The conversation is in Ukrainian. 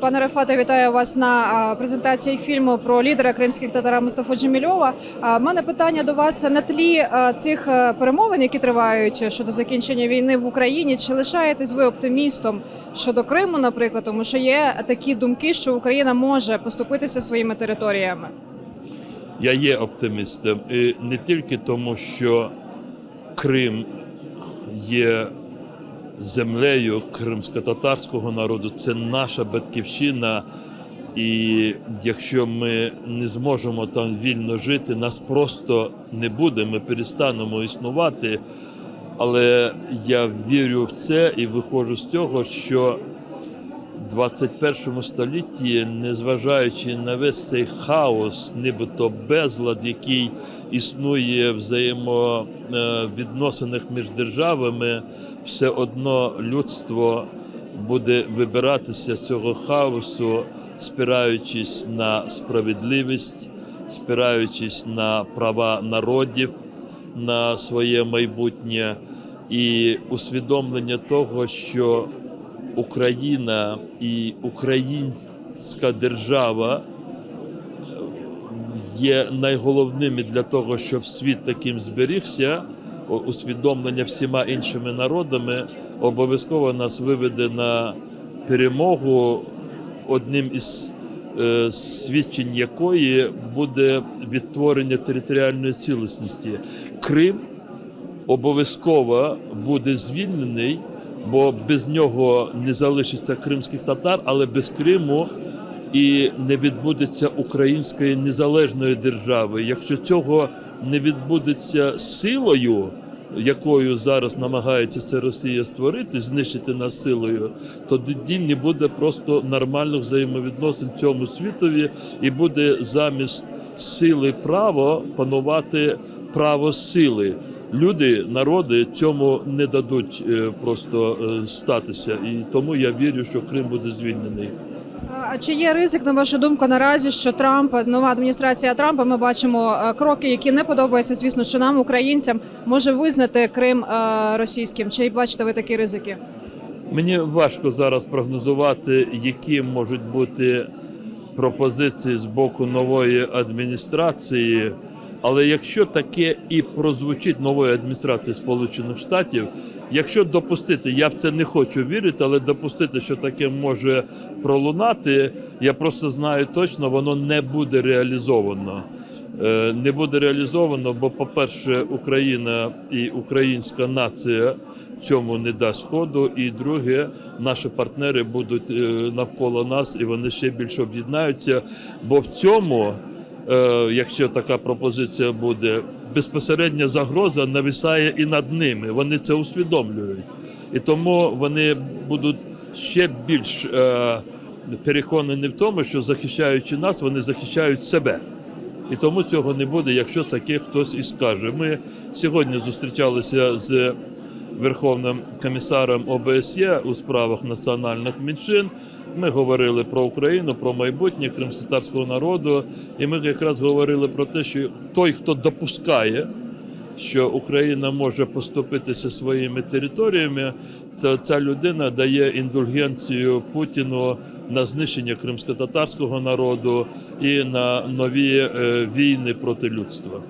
Пане Рефате, вітаю вас на презентації фільму про лідера кримських татар Мустафу Джемільова. У мене питання до вас на тлі цих перемовин, які тривають щодо закінчення війни в Україні. Чи лишаєтесь ви оптимістом щодо Криму, наприклад, тому що є такі думки, що Україна може поступитися своїми територіями? Я є оптимістом і не тільки тому, що Крим є землею кримсько-татарського народу, це наша батьківщина. І якщо ми не зможемо там вільно жити, нас просто не буде, ми перестанемо існувати. Але я вірю в це і виходжу з цього, що 21 столітті, незважаючи на весь цей хаос, нібито безлад, який існує в взаємовідносинах між державами, все одно людство буде вибиратися з цього хаосу, спираючись на справедливість, спираючись на права народів, на своє майбутнє. І усвідомлення того, що Україна і українська держава є найголовними для того, щоб світ таким зберігся. Усвідомлення всіма іншими народами обов'язково нас виведе на перемогу, одним із е, свідчень якої буде відтворення територіальної цілісності. Крим обов'язково буде звільнений, бо без нього не залишиться кримських татар, але без Криму і не відбудеться української незалежної держави. Якщо цього не відбудеться силою, якою зараз намагається це Росія створити, знищити нас силою, то тоді не буде просто нормальних взаємовідносин цьому світові, і буде замість сили право панувати право сили. Люди, народи цьому не дадуть е, просто е, статися, і тому я вірю, що Крим буде звільнений. А чи є ризик, на вашу думку, наразі, що Трамп, нова адміністрація Трампа, ми бачимо е, кроки, які не подобаються, звісно, що нам, українцям, може визнати Крим російським? Чи бачите ви такі ризики? Мені важко зараз прогнозувати, які можуть бути пропозиції з боку нової адміністрації. Але якщо таке і прозвучить нової адміністрації Сполучених Штатів, якщо допустити, я в це не хочу вірити, але допустити, що таке може пролунати, я просто знаю точно, воно не буде реалізовано. Е, Не буде реалізовано, бо, по-перше, Україна і українська нація цьому не дасть ходу. І друге, наші партнери будуть е, навколо нас, і вони ще більше об'єднаються. Бо в цьому, якщо така пропозиція буде, безпосередня загроза нависає і над ними. Вони це усвідомлюють. І тому вони будуть ще більш е, переконані в тому, що захищаючи нас, вони захищають себе. І тому цього не буде, якщо таке хтось і скаже. Ми сьогодні зустрічалися з Верховним комісаром ОБСЄ у справах національних меншин. Ми говорили про Україну, про майбутнє кримськотарського народу, і ми якраз говорили про те, що той, хто допускає, що Україна може поступитися своїми територіями, це ця людина дає індульгенцію Путіну на знищення кримськотатарського народу і на нові е, війни проти людства.